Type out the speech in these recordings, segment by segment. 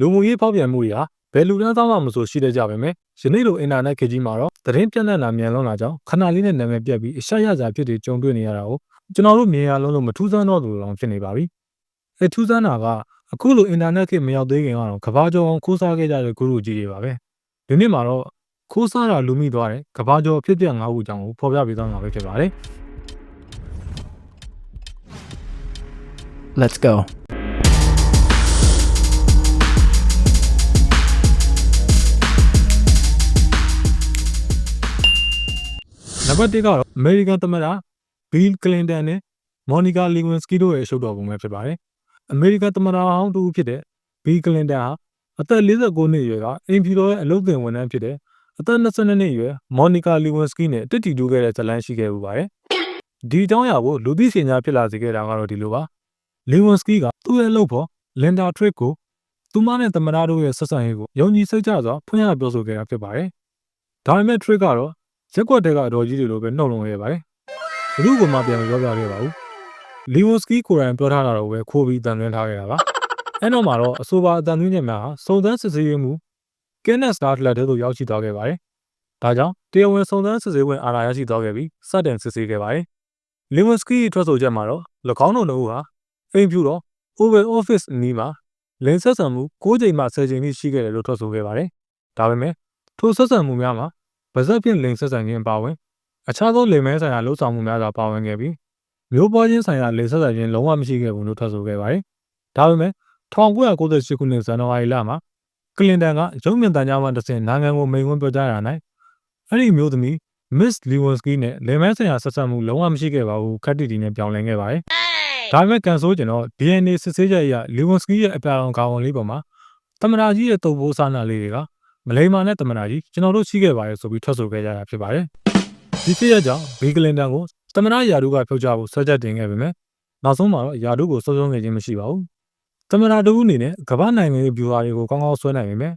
လူမှုရေးဖောက်ပြန်မှုတွေဟာဘယ်လူတန်းသားမှမဆိုရှိတဲ့ကြပါမယ်ယနေ့လိုအင်တာနက်ခေတ်ကြီးမှာတော့သတင်းပြန့်နှံ့တာမြန်လွန်းလာကြောင်းခဏလေးနဲ့နာမည်ပြတ်ပြီးအရှာရစာဖြစ်တွေကြုံတွေ့နေရတာကိုကျွန်တော်တို့မြင်ရလုံးလို့မထူးဆန်းတော့သူလောင်ဖြစ်နေပါပြီအဲထူးဆန်းတာကအခုလိုအင်တာနက်ခေတ်မရောက်သေးခင်ကတော့ကဘာကျော်အောင်ခိုးစားခဲ့ကြတဲ့ဂုရုကြီးတွေပါပဲဒီနေ့မှာတော့ခိုးစားတာလူမိသွားတယ်ကဘာကျော်ဖြစ်ပြငါးခုအကြောင်းကိုဖော်ပြပေးသွားမှာပဲဖြစ်ပါတယ် Let's go. ပါတ်1ကတော့ American သမ္မတ Bill Clinton နဲ့ Monica Lewinsky တို့ရဲ့အရှုပ်တော်ပုံပဲဖြစ်ပါတယ်။ American သမ္မတဟောင်းတူဖြစ်တဲ့ Bill Clinton ဟာအသက်49နှစ်အရွယ်ကအင်ဖြူတော်ရဲ့အလုပ်သင်ဝန်ထမ်းဖြစ်တဲ့အသက်22နှစ်အရွယ် Monica Lewinsky နဲ့တစ်တီတူခဲ့တဲ့ဇာတ်လမ်းရှိခဲ့ဦးပါတယ်။ဒီအကြောင်းအရာကိုလူသိရှင်ကြားဖြစ်လာစေခဲ့တာကတော့ဒီလိုပါ။ Lewinsky ကသူ့ရဲ့လုပ်ဖို့ Linda Trick ကိုသူမနဲ့သမ္မတတို့ရဲ့ဆက်ဆံရေးကိုယုံကြည်စိတ်ချစွာဖွင့်ရပြောဆိုခဲ့တာဖြစ်ပါတယ်။ဒါပေမဲ့ Trick ကတော့ ရက်ကွက်တဲကအတော်ကြီးတွေလိုပဲနှုတ်လုံခဲ့ပါတယ်။ဘလူးကမှပြန်မပြောပြခဲ့ပါဘူး။လီဝန်စကီကိုယ်တိုင်ပြောထားတာတော့ပဲခိုးပြီးတန်သွင်းထားခဲ့တာပါ။အဲ့တော့မှတော့အဆိုပါအတန်သွင်းချက်များဟာစုံစမ်းစစ်ဆေးရေးမှုကင်းနက်စတာတလက်တဲသို့ရောက်ရှိသွားခဲ့ပါတယ်။ဒါကြောင့်တရားဝင်စုံစမ်းစစ်ဆေးဝင်အာဏာရရှိသွားခဲ့ပြီးစတင်စစ်ဆေးခဲ့ပါတယ်။လီဝန်စကီထွက်ဆိုချက်မှာတော့၎င်းတို့နှစ်ဦးဟာအိမ်ဖြူတော် Oval Office အနီးမှာလင်းဆက်ဆံမှု6ချိန်မှ10ချိန်ထိရှိခဲ့တယ်လို့ထွက်ဆိုခဲ့ပါတယ်။ဒါပေမဲ့ထိုဆက်ဆံမှုများမှာ ဗဇက်ဖြင့်လိန်ဆက်ဆံခြင်းပါဝင်အခြားသောလိန်မဲဆိုင်ရာလှုပ်ဆောင်မှုများစွာပါဝင်ခဲ့ပြီးမျိုးပွားချင်းဆိုင်ရာလိန်ဆက်ဆံခြင်းလုံးဝမရှိခဲ့ဘူးလို့ထွက်ဆိုခဲ့ပါတယ်။ဒါပေမဲ့1998ခုနှစ်ဇန်နဝါရီလမှာကလင်တန်ကရုံးမြင့်တန်ကြားမှတစ်ဆင့်နိုင်ငံကိုမိန့်ခွန်းပြောကြားရာ၌အဲ့ဒီမျိုးသမီး Miss Lewinsky နဲ့လိန်မဲဆိုင်ရာဆက်ဆံမှုလုံးဝမရှိခဲ့ပါဘူးခက်တီတီနဲ့ပြောင်းလဲခဲ့ပါတယ်။ဒါပေမဲ့ကန်ဆိုးကျင်တော့ DNA စစ်ဆေးချက်အရ Lewinsky ရဲ့အပြာရောင်ခေါင်းလေးပေါ်မှာသမ္မတကြီးရဲ့တုပ်ပိုးစားနာလေးတွေက မလိမ္မာနဲ့သမ္မတကြီးကျွန်တော်တို့ရှိခဲ့ပါတယ်ဆိုပြီးထွက်ဆိုခဲ့ကြတာဖြစ်ပါတယ်။ဒီဖြစ်ရကြောင့်ဘီကလင်တန်ကိုသမ္မတယာဒူကဖြုတ်ချဖို့ဆွဲချက်တင်ခဲ့ပေမဲ့နောက်ဆုံးမှာတော့ယာဒူကိုစိုးစိုးငယ်ချင်းမရှိပါဘူး။သမ္မတတူအနေနဲ့ကမ္ဘာနိုင်ငံရေးဗျူဟာတွေကိုကောင်းကောင်းဆွဲနိုင်ပေမဲ့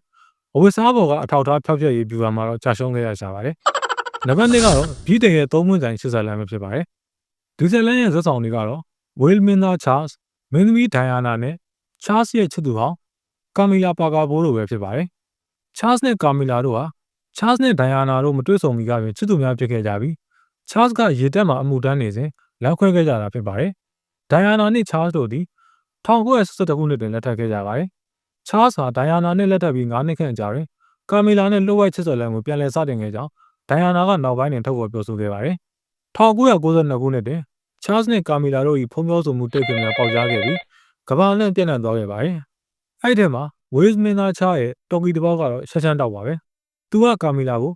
အဝတ်စားဘော်ကအထောက်အထားဖျောက်ဖျက်ရေးဗျူဟာမှာတော့ကြာရှုံးခဲ့ရကြပါတယ်။နံပါတ်2ကတော့ဘီတင်ရဲ့သုံးမွန်းဆိုင်ရှစ်ဆက်လမ်းပဲဖြစ်ပါတယ်။ဒီဇယ်လန်ရဲ့ဇက်ဆောင်တွေကတော့ဝေးလ်မင်းသားချားစ်မင်းသမီးဒိုင်ယာနာနဲ့ချားစ်ရဲ့ချစ်သူဟောင်းကာမီလာပါကာဘိုးတို့ပဲဖြစ်ပါတယ်။ ချားစ်နဲ့ကာမီလာတို့ဟာချားစ်နဲ့ဒိုင်ယာနာတို့မတွေ့ဆုံမီကပင်ချစ်သူများဖြစ်ခဲ့ကြပြီးချားစ်ကရေတက်မှာအမှုတန်းနေစဉ်လက်ခွဲခဲ့ကြတာဖြစ်ပါတယ်။ဒိုင်ယာနာနဲ့ချားစ်တို့သည်1972ခုနှစ်တွင်လက်ထပ်ခဲ့ကြပါတယ်။ချားစ်ဟာဒိုင်ယာနာနဲ့လက်ထပ်ပြီး9နှစ်ခန့်ကြာတွင်ကာမီလာနဲ့လှုပ်ဝိုက်ချစ်စော်လန်ကိုပြန်လည်စတင်ခဲ့ကြောင်းဒိုင်ယာနာကနောက်ပိုင်းတွင် ထုတ်ဖော်ပြောဆိုခဲ့ပါတယ်။1992ခုနှစ်တွင်ချားစ်နဲ့ကာမီလာတို့၏ဖုံးပြောဆိုမှုတိတ်ခွင်များပေါက်ကြားခဲ့ပြီး ကမ္ဘာလန့်ပြန့်နှံ့သွားခဲ့ပါတယ်။အဲ့ဒီထဲမှာ ဝေးစ်မင်းသားချားရဲ့တော်ကီတစ်ပေါက်ကတော့ရှက်ချမ်းတောက်ပါပဲ။သူကကာမီလာကို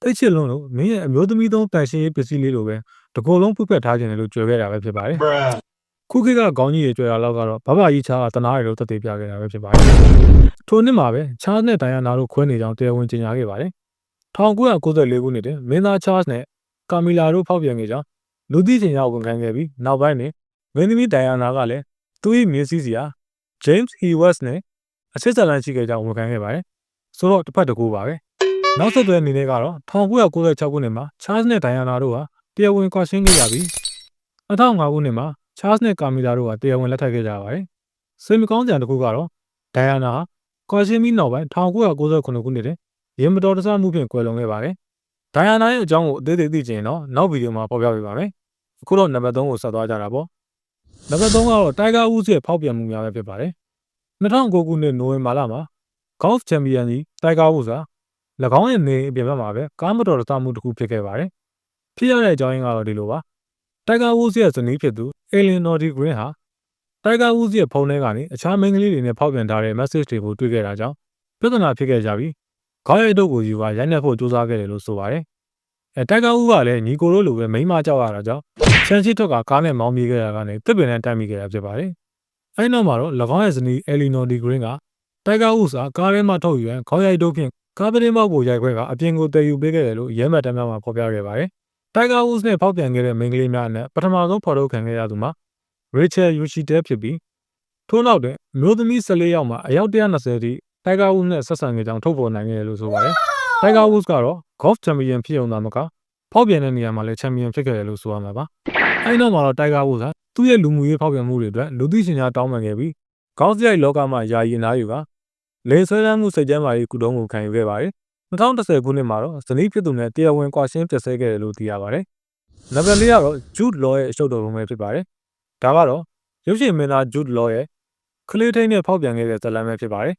သိတ်ချစ်လွန်းလို့မင်းရဲ့အမျိုးသမီးသုံးတန်ရှင်းရေးပစ္စည်းလေးလိုပဲတကောလုံးဖွက်ဖက်ထားခြင်းလေလို့ကြွယ်ခဲ့တာပဲဖြစ်ပါတယ်။ခုခေတ်ကခေါင်းကြီးတွေကြွယ်တာလောက်ကတော့ဘဘကြီးချားကတနားရီလို့သက်သေပြခဲ့တာပဲဖြစ်ပါတယ်။ထိုနှစ်မှာပဲချားနဲ့ဒိုင်ယာနာတို့ခွဲနေကြောင်းတရားဝင်ကြေညာခဲ့ပါတယ်။1994ခုနှစ်တွင်မင်းသားချားနဲ့ကာမီလာတို့ဖောက်ပြန်ခဲ့ကြောင်းလူသိရှင်ရောက်ဝန်ခံခဲ့ပြီးနောက်ပိုင်းတွင်မင်းသမီးဒိုင်ယာနာကလည်းသူ၏မြေစည်းစီဟာ James E. West နဲ့ အစစ်ဆက်လန်းရှိခဲ့ကြောင်းဝန်ခံခဲ့ပါတယ်။ဆိုတော့တစ်ဖက်တစ်ကူပါပဲ။နောက်ဆက်တွဲအနေနဲ့ကတော့1996ခုနှစ်မှာ Charles နဲ့ Diana တို့ဟာတရားဝင်ကွာရှင်းခဲ့ကြပြီး2005ခုနှစ်မှာ Charles နဲ့ Camilla တို့ဟာတရားဝင်လက်ထပ်ခဲ့ကြပါတယ်။စိတ်မကောင်းစရာတစ်ခုကတော့ Diana ဟာကွာရှင်းပြီးနောက်ပိုင်း1998ခုနှစ်တွင်ရေမတော်တဆမှုဖြင့်ကွယ်လွန်ခဲ့ပါတယ်။ Diana ရဲ့အကြောင်းကိုအသေးသေးသိချင်တော့နောက်ဗီဒီယိုမှာဖော်ပြပေးပါမယ်။အခုတော့နံပါတ်3ကိုဆက်သွားကြတာပေါ့။နံပါတ်3ကတော့ Tiger Woods ရဲ့ဖောက်ပြန်မှုများပဲဖြစ်ပါတယ်။ 2009ခုနှစ်နိုဝင်ဘာလမှာ Golf Champion ကြီး Tiger Woods ဟာ၎င်းရဲ့နေအိမ်အပြင်ဘက်မှာပဲကားမတော်တဆမှုတစ်ခုဖြစ်ခဲ့ပါတယ်။ဖြစ်ရတဲ့အကြောင်းရင်းကတော့ဒီလိုပါ။ Tiger Woods ရဲ့ဇနီးဖြစ်သူ Eleanor de Green ဟာ Tiger Woods ရဲ့ဖုန်းထဲကနေအခြားမိန်းကလေးတွေနဲ့ဖောက်ပြန်ထားတဲ့ message တွေကိုတွေ့ခဲ့တာကြောင့်ပြဿနာဖြစ်ခဲ့ကြပြီးခေါင်းရိုက်တို့ကိုယူပါရိုက်နှက်ဖို့ကြိုးစားခဲ့တယ်လို့ဆိုပါတယ်။အဲ Tiger Woods ကလည်းညီကိုတို့လိုပဲမိန်းမကြောက်ရတာကြောင့်ချန်စီထွက်ကကားနဲ့မောင်းပြေးခဲ့တာကနေတစ်ပင်နဲ့တိုက်မိခဲ့တာဖြစ်ပါတယ်။ အဲဒီနောက်မှာတော့၎င်းရဲ့ဇနီး Eleanor de Green က Tiger Woods ကကားထဲမှာထုတ်ယူရန်ခေါင်းရိုက်တို့ဖြင့်ကားပတင်းပေါက်ကိုရိုက်ခွဲကအပြင်ကိုတည်ယူပေးခဲ့တယ်လို့ရဲမှတ်တမ်းများမှာဖော်ပြခဲ့ပါတယ်။ Tiger Woods နဲ့ဖောက်ပြန်ခဲ့တဲ့မိန်းကလေးများအနက်ပထမဆုံးဖော်ထုတ်ခံခဲ့ရသူမှာ Rachel Yoshida ဖြစ်ပြီးထို့နောက်တွင်အမျိုးသမီး14ယောက်မှာအယောက်120ထိ Tiger Woods နဲ့ဆက်ဆံခဲ့ကြောင်းထုတ်ဖော်နိုင်ခဲ့တယ်လို့ဆိုပါတယ်။ Tiger Woods ကတော့ Golf Champion ဖြစ်ုံသာမကဖောက်ပြန်တဲ့နေရာမှာလည်း Champion ဖြစ်ခဲ့တယ်လို့ဆိုရမှာပါ။ အဲဒီနောက်မှာတော့ Tiger Woods ဟာသူ့ရဲ့လူမှုရေးဖောက်ပြန်မှုတွေအတွက်လူသိရှင်ကြားတောင်းပန်ခဲ့ပြီး Golf ရိုက်လောကမှာယာယီအနားယူကလေဆွဲလန်းမှုစိတ်ကြမ်းမာရေးကုတုံးကိုခံယူခဲ့ပါတယ်2010ခုနှစ်မှာတော့ဇနီးဖြစ်သူနဲ့တရားဝင်ကွာရှင်းပြည့်စဲခဲ့တယ်လို့သိရပါတယ်နံပါတ်၄ကတော့ Jude Law ရဲ့အရှုပ်တော်ပုံပဲဖြစ်ပါတယ်ဒါကတော့ရုပ်ရှင်မင်းသား Jude Law ရဲ့ကလေးထိန်းနဲ့ဖောက်ပြန်ခဲ့တဲ့ဇာတ်လမ်းပဲဖြစ်ပါတယ်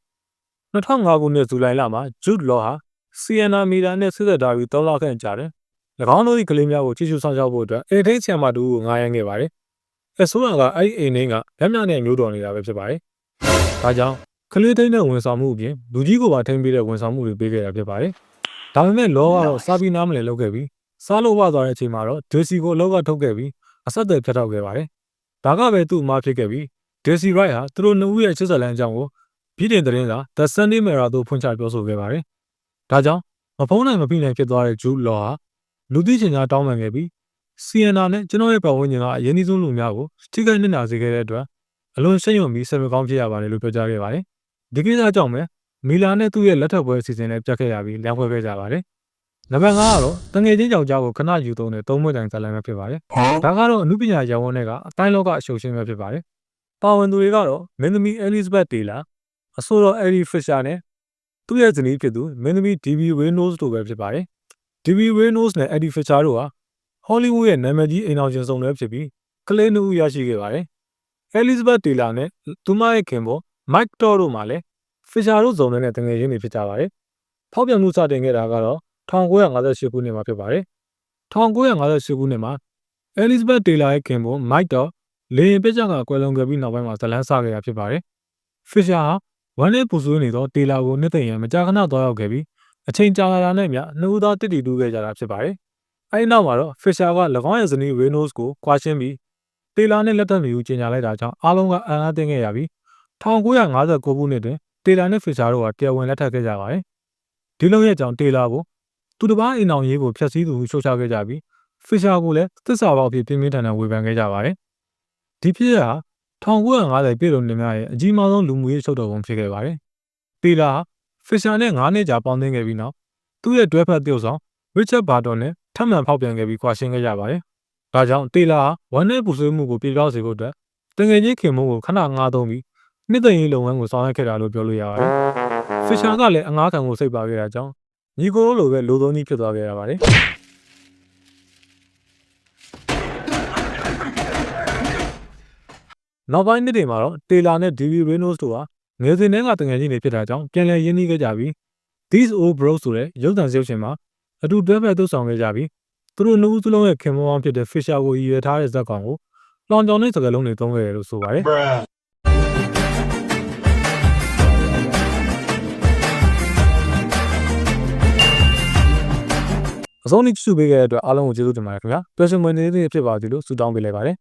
2005ခုနှစ်ဇူလိုင်လမှာ Jude Law ဟာ Sienna Miller နဲ့ဆက်သက်ထားပြီး3လခန့်ကြာတယ်၎ င်းတို့၏ကလေးများကိုကြည့်ရှုဆောင်ရှောက်ဖို့အတွက်အေထိတ်ဆရာမတူကိုငားရမ်းခဲ့ပါတယ်အဆိုးကအဲ့ဒီအိမ်နှင်းကလက်မြနဲ့မျိုးတော်နေတာပဲဖြစ်ပါတယ်ဒါကြောင့်ကလေးထိန်းတဲ့ဝန်ဆောင်မှုအပြင်လူကြီးကိုပါထိန်းပေးတဲ့ဝန်ဆောင်မှုတွေပေးခဲ့တာဖြစ်ပါတယ်ဒါပေမဲ့လောကတော့စားပြီးနားမလည်လုပ်ခဲ့ပြီးစားလို့ဝသွားတဲ့အချိန်မှာတော့ဒေစီကိုအလောက်ကထုတ်ခဲ့ပြီးအဆက်အသွယ်ဖြတ်တောက်ခဲ့ပါတယ်ဒါကပဲသူ့အမားဖြစ်ခဲ့ပြီးဒေစီရိုက်ဟာသူတို့နှစ်ဦးရဲ့ချစ်စလန်အကြောင်းကိုပြည်တင်သတင်းစာ The Sunday Mirror သို့ဖွင့်ချပြောဆိုခဲ့ပါတယ်ဒါကြောင့်မဖုံးနိုင်မပြနိုင်ဖြစ်သွားတဲ့ဂျူးလောဟာ လူသိရှင်ကြားတောင်းပန်ခဲ့ပြီး CNR နဲ့ကျွန်တော်ရဲ့ပတ်ဝန်းကျင်ကအရင်ဆုံးလူများကိုထိခိုက်နစ်နာစေခဲ့တဲ့အတွက်အလွန်ရှက်ရွံ့ပြီးဆယ်မကောင်းဖြစ်ရပါတယ်လို့ပြောကြားခဲ့ပါတယ်ဒီကိစ္စကြောင့်ပဲမီလာနဲ့သူ့ရဲ့လက်ထပ်ပွဲအစီအစဉ်နဲ့ပြတ်ခဲ့ရပြီးလမ်းဖွဲခဲ့ကြပါတယ်နံပါတ်5ကတော့တငယ်ချင်းကြောင်ကြားကိုခဏယူသုံးတဲ့သုံးမွေးတိုင်ဇာတ်လမ်းပဲဖြစ်ပါတယ်ဒါကတော့အမှုပညာရောင်းဝန်းတွေကအတိုင်းလောကအရှုပ်ရှင်းပဲဖြစ်ပါတယ်ပါဝင်သူတွေကတော့မင်းသမီး Elizabeth Taylor အဆိုတော် Eddie Fisher နဲ့သူ့ရဲ့ဇနီးဖြစ်သူမင်းသမီး DB Reynolds တို့ပဲဖြစ်ပါတယ်။ DB Reynolds နဲ့ Eddie Fisher တို့ဟာ Hollywood ရဲ့နာမည်ကြီးအိမ်အောင်ရှင်စုံတွဲဖြစ်ပြီးကလေးနှစ်ဦးရရှိခဲ့ပါတယ်။ Elizabeth Taylor နဲ့သူမရဲ့ခင်ပွန်း Mike Todd တို့မှလည်း Fisher တို့စုံတွဲနဲ့တငယ်ချင်းတွေဖြစ်ကြပါတယ်။ဖောက်ပြန်မှုစတင်ခဲ့တာကတော့1958ခုနှစ်မှာဖြစ်ပါတယ်။1958ခုနှစ်မှာ Elizabeth Taylor ရဲ့ခင်ပွန်း Mike Todd လေရင်ပစ်ကြကကွယ်လွန်ခဲ့ပြီးနောက်ပိုင်းမှာဇလန်းစခဲ့တာဖြစ်ပါတယ်။ Fisher ဟာဝမ်းနဲ့ပူဆွေးနေသောတေလာကိုနှစ်သိမ့်ရန်မကြာခဏသွားရောက်ခဲ့ပြီး အချိန်ကြာလာတာနဲ့မျှနှစ်ဦးသားတစ်တီတူးခဲ့ကြတာဖြစ်ပါတယ်။အဲဒီနောက်မှာတော့ Fisher က၎င်းရဲ့ဇနီး Reynolds ကိုကွာရှင်းပြီးတေလာနဲ့လက်ထပ်မယူကြေညာလိုက်တာကြောင့်အားလုံးကအံ့အားသင့်ခဲ့ရပြီး1959ခုနှစ်တွင်တေလာနဲ့ Fisher တို့ကတရားဝင်လက်ထပ်ခဲ့ကြပါတယ်။ဒီလုံရဲ့ကြောင့်တေလာကိုသူတစ်ပားအိမ်အောင်ရေးကိုဖျက်ဆီးသူဟုရှုတ်ချခဲ့ကြပြီး Fisher ကိုလည်းသစ္စာပေါက်ဖြစ်ပြင်းပြင်းထန်ထန်ဝေဖန်ခဲ့ကြပါတယ်။ဒီဖြစ်ရဟာ1950ပြည်တော်နေများရဲ့အကြီးမားဆုံးလူမှုရေးရှုပ်တော်ပုံဖြစ်ခဲ့ပါတယ်။တီလာ ဖီရှာနဲ့9နှစ်ကြာပေါင်းသင်းခဲ့ပြီးနောက်သူ့ရဲ့တွဲဖက်ပြုတ်ဆောင်ရစ်ချက်ဘာတော်နဲ့ထပ်မံဖောက်ပြန်ခဲ့ပြီးကွာရှင်းခဲ့ကြပါတယ်။ဒါကြောင့်တီလာဟာဝမ်းနဲ့ပူဆွေးမှုကိုပြေပြောက်စေဖို့အတွက်တငယ်ချင်းခင်မုန်းကိုခဏငားသုံးပြီးနှစ်သိမ့်ရေးလုပ်ငန်းကိုဆောင်ရွက်ခဲ့တာလို့ပြောလို့ရပါတယ်။ဖီရှာကလည်းအငားခံကိုစိတ်ပါခဲ့တာကြောင့်ညီကိုလိုပဲလိုသုံးကြီးဖြစ်သွားခဲ့ရပါတယ်။နောက်ပိုင်းနှစ်တွေမှာတော့တေလာနဲ့ DV Reynolds တို့ဟာ ငယ်စဉ်တန်းကတငယ်ချင်းတွေဖြစ်တာကြောင့်ပြန်လည်ရင်းနှီးခဲ့ကြပြီး These Old Bros ဆိုတဲ့ရုပ်သံစရုပ်ရှင်မှာအတူတွဲဖက်သွဆောင်ခဲ့ကြပြီးသူတို့နှစ်ဦးစလုံးရဲ့ခင်မောင်းဖြစ်တဲ့ Fisher ကိုရည်ရွယ်ထားတဲ့ဇာတ်ကောင်ကိုလောင်ကြောင်တဲ့စကားလုံးတွေသုံးခဲ့တယ်လို့ဆိုပါတယ် Bruh. အဆုံးထိကြည့်ရှုပေးခဲ့တဲ့အတွက်အားလုံးကိုကျေးဇူးတင်ပါတယ်ခင်ဗျာပျော်ရွှင်မွေးနေ့လေးဖြစ်ပါစေလို့ဆုတောင်းပေးလိုက်ပါတယ်